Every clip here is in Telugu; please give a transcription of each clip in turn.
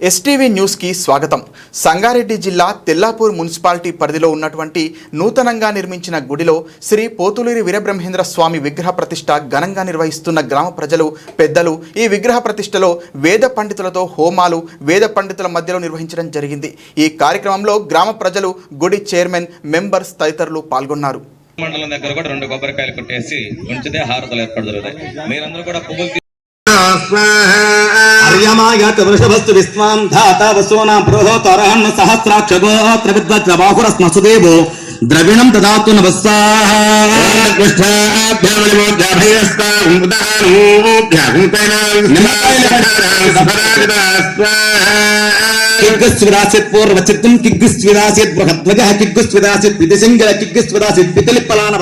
ఎస్టీవీ న్యూస్కి స్వాగతం. సంగారెడ్డి జిల్లా తెల్లాపూర్ మున్సిపాలిటీ పరిధిలో ఉన్నటువంటి నూతనంగా నిర్మించిన గుడిలో శ్రీ పోతులూరి వీరబ్రహ్మేంద్ర స్వామి విగ్రహ ప్రతిష్ట ఘనంగా నిర్వహిస్తున్న గ్రామ ప్రజలు పెద్దలు ఈ విగ్రహ ప్రతిష్టలో వేద పండితులతో హోమాలు వేద పండితుల మధ్యలో నిర్వహించడం జరిగింది. ఈ కార్యక్రమంలో గ్రామ ప్రజలు గుడి చైర్మన్ మెంబర్స్ తదితరులు పాల్గొన్నారు. మండలం దగ్గర కూడా రెండు కొబ్బరికాయలు కొట్టేసి ఉంచితే హారతలు ఏర్పాటు జరుగుతాయి మీరందరూ కూడా పువ్వులు తీ- అర్యమాయత్ వృషభస్తు విశ్వాం ధాత వసూనా బృహోతరహన్న సహస్రాక్ష గోత్ర విద్వజ్ర బాహురస్న సుదేవో ద్రవిణం దదాతు కిగ్గుస్విరాసిత్ పూర్వచిత్తం కిగ్గుస్విరాసిత్ బృహద్వజ కిగ్గుస్విరాసిత్ విదిశంగర కిగ్గుస్విరాసిత్ పితలిప్పలాన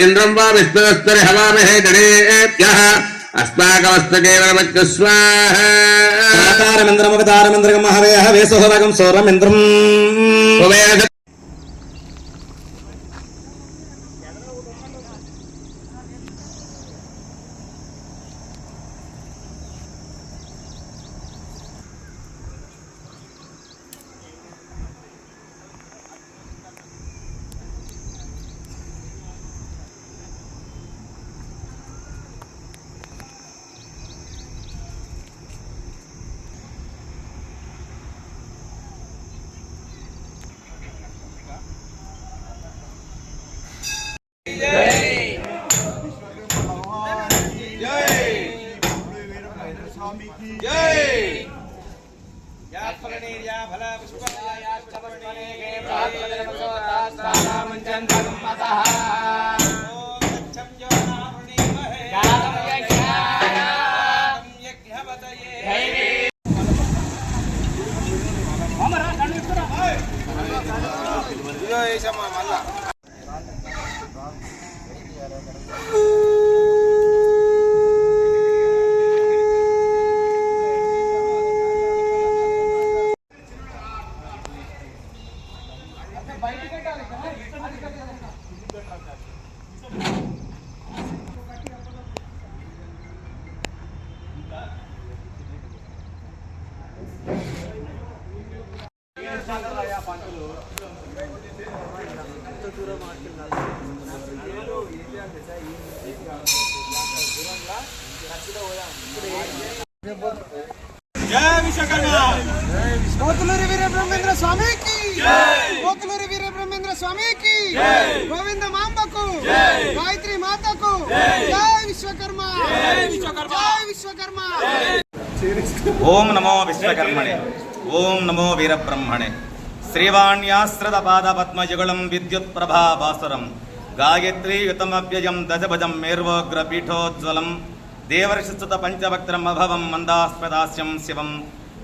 ఇంద్రం వా విష్ణుస్తరి హవామహే గణేభ్యః అస్మాకమస్తు కేవలమత్యు స్వాహ తారమింద్రమవతారమింద్రగం మహవేహ వేసోహరగం సోరమింద్రం కోతులూరి వీరబ్రహ్మేంద్ర స్వామికి. కోతులూరి వీరబ్రహ్మేంద్ర స్వామికి. గోవింద మాంబకు. గాయత్రి మాతకు. జై. విశ్వకర్మ. జై విశ్వకర్మ. ఓం నమో విశ్వకర్మణే. ఓం నమో వీరబ్రహ్మణే. శ్రీవాణ్యాశ్రద పాద పద్మయుగళం విద్యుత్ దశభజం మేర్వోగ్రపీఠోజ్వలం. దేవర్షిస్తుత పంచభక్త్రం అభవం మందాస్పదాస్యం శివం.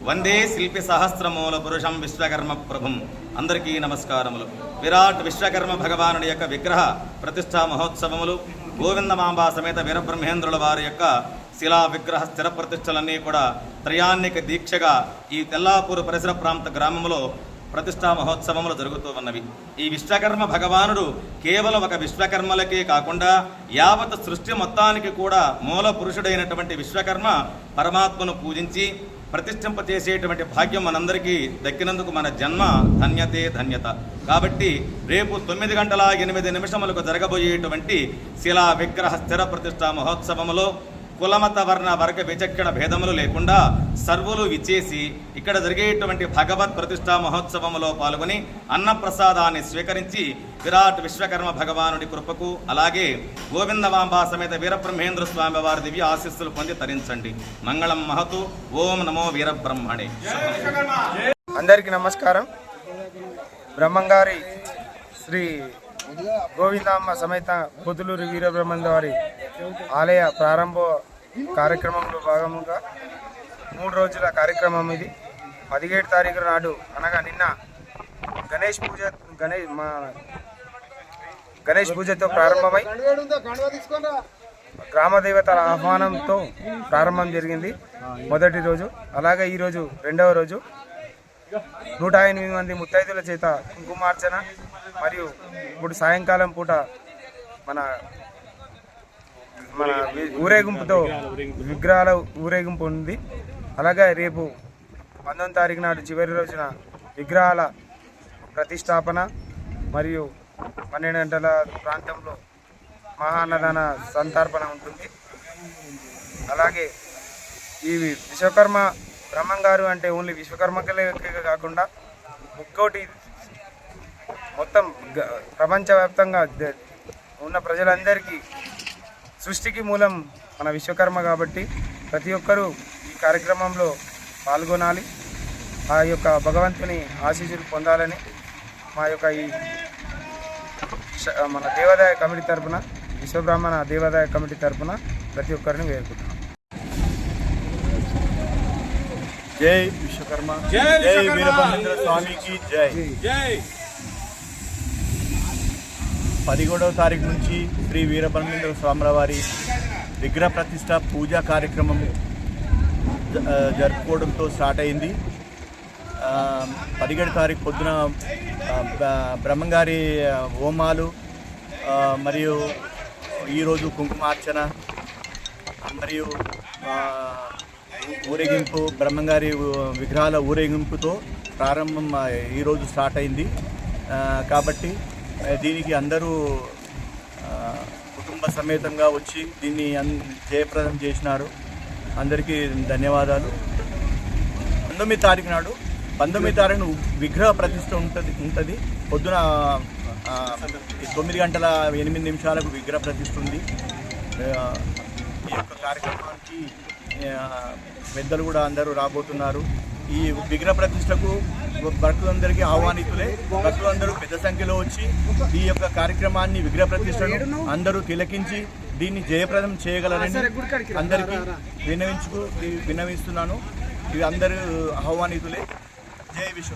వందే శిల్పి సహస్రమూల పురుషం విశ్వకర్మ ప్రభుం అందరికీ నమస్కారములు. విరాట్ విశ్వకర్మ భగవానుడి యొక్క విగ్రహ ప్రతిష్టా మహోత్సవములు. గోవిందమాంబా సమేత వీరబ్రహ్మేంద్రుల వారి యొక్క శిలా విగ్రహ స్థిర ప్రతిష్టలన్నీ కూడా త్రయాన్నిక దీక్షగా ఈ తెల్లాపూర్ పరిసర ప్రాంత గ్రామంలో ప్రతిష్టా మహోత్సవములు జరుగుతూ ఉన్నవి ఈ విశ్వకర్మ భగవానుడు కేవలం ఒక విశ్వకర్మలకే కాకుండా యావత్ సృష్టి మొత్తానికి కూడా మూల పురుషుడైనటువంటి విశ్వకర్మ పరమాత్మను పూజించి ప్రతిష్ఠింప చేసేటువంటి భాగ్యం మనందరికీ దక్కినందుకు మన జన్మ ధన్యతే ధన్యత. కాబట్టి రేపు తొమ్మిది గంటల ఎనిమిది నిమిషములకు జరగబోయేటువంటి శిలా విగ్రహ స్థిర ప్రతిష్ట మహోత్సవములో కులమత వర్ణ వర్గ విచక్షణ భేదములు లేకుండా సర్వులు విచ్చేసి ఇక్కడ జరిగేటువంటి భగవత్ ప్రతిష్టా మహోత్సవములో పాల్గొని అన్నప్రసాదాన్ని స్వీకరించి విరాట్ విశ్వకర్మ భగవానుడి కృపకు అలాగే గోవిందమాంబా సమేత వీరబ్రహ్మేంద్ర స్వామి వారి దివ్య ఆశీస్సులు పొంది తరించండి. మంగళం మహతు. ఓం నమో వీరబ్రహ్మణే. అందరికీ నమస్కారం. బ్రహ్మంగారి శ్రీ గోవిందమ్మ సమేత పొదులూరు వీరబ్రహ్మం వారి ఆలయ ప్రారంభ కార్యక్రమంలో భాగముగా మూడు రోజుల కార్యక్రమం ఇది. పదిహేడు తారీఖు నాడు అనగా నిన్న గణేష్ పూజ గణేష్ మా గణేష్ పూజతో ప్రారంభమై గ్రామదేవతల ఆహ్వానంతో ప్రారంభం జరిగింది మొదటి రోజు. అలాగే ఈరోజు రెండవ రోజు. నూట ఎనిమిది మంది ముత్తైదుల చేత కుంకుమార్చన మరియు ఇప్పుడు సాయంకాలం పూట మన మన ఊరేగింపుతో విగ్రహాల ఊరేగింపు ఉంది. అలాగే రేపు పంతొమ్మిది తారీఖు నాడు చివరి రోజున విగ్రహాల ప్రతిష్టాపన మరియు పన్నెండు గంటల ప్రాంతంలో మహాన్నదాన సంతర్పణ ఉంటుంది. అలాగే ఈ విశ్వకర్మ బ్రహ్మం గారు అంటే ఓన్లీ విశ్వకర్మకే కాకుండా ముక్కోటి మొత్తం గ- ప్రపంచవ్యాప్తంగా ఉన్న ప్రజలందరికీ సృష్టికి మూలం మన విశ్వకర్మ కాబట్టి ప్రతి ఒక్కరూ ఈ కార్యక్రమంలో పాల్గొనాలి. ఆ యొక్క భగవంతుని ఆశీస్సులు పొందాలని మా యొక్క ఈ మన దేవాదాయ కమిటీ తరపున విశ్వబ్రాహ్మణ దేవాదాయ కమిటీ తరపున ప్రతి ఒక్కరిని వేడుకుంటున్నాం. జై విశ్వకర్మ. జై వీరభద్ర స్వామికి జై. పదిహేడవ తారీఖు నుంచి శ్రీ వీరబ్రహ్మేంద్ర స్వామివారి విగ్రహ ప్రతిష్ట పూజా కార్యక్రమం జ- జరుపుకోవడంతో స్టార్ట్ అయింది. పదిహేడు తారీఖు పొద్దున బ్రహ్మంగారి హోమాలు మరియు ఈరోజు కుంకుమార్చన మరియు ఊరేగింపు బ్రహ్మంగారి ఊ- విగ్రహాల ఊరేగింపుతో ప్రారంభం ఈరోజు స్టార్ట్ అయింది. కాబట్టి దీనికి అందరూ కుటుంబ సమేతంగా వచ్చి దీన్ని అన్- జయప్రదం చేసినారు. అందరికీ ధన్యవాదాలు. పంతొమ్మిది తారీఖు నాడు పంతొమ్మిది తారీఖు విగ్రహ ప్రతిష్ట ఉంటుంది ఉంటుంది. పొద్దున తొమ్మిది గంటల ఎనిమిది నిమిషాలకు విగ్రహ ప్రతిష్ట ఉంది. ఈ యొక్క కార్యక్రమానికి పెద్దలు కూడా అందరూ రాబోతున్నారు. ఈ విగ్రహ ప్రతిష్టకు భక్తులందరికీ ఆహ్వానితులే భక్తులందరూ పెద్ద సంఖ్యలో వచ్చి ఈ యొక్క కార్యక్రమాన్ని విగ్రహ ప్రతిష్టను అందరూ తిలకించి దీన్ని జయప్రదం చేయగలరని అందరికీ విన్నవించుకు విన్నవిస్తున్నాను. ఇవి అందరూ ఆహ్వానితులే. జై విశ్వ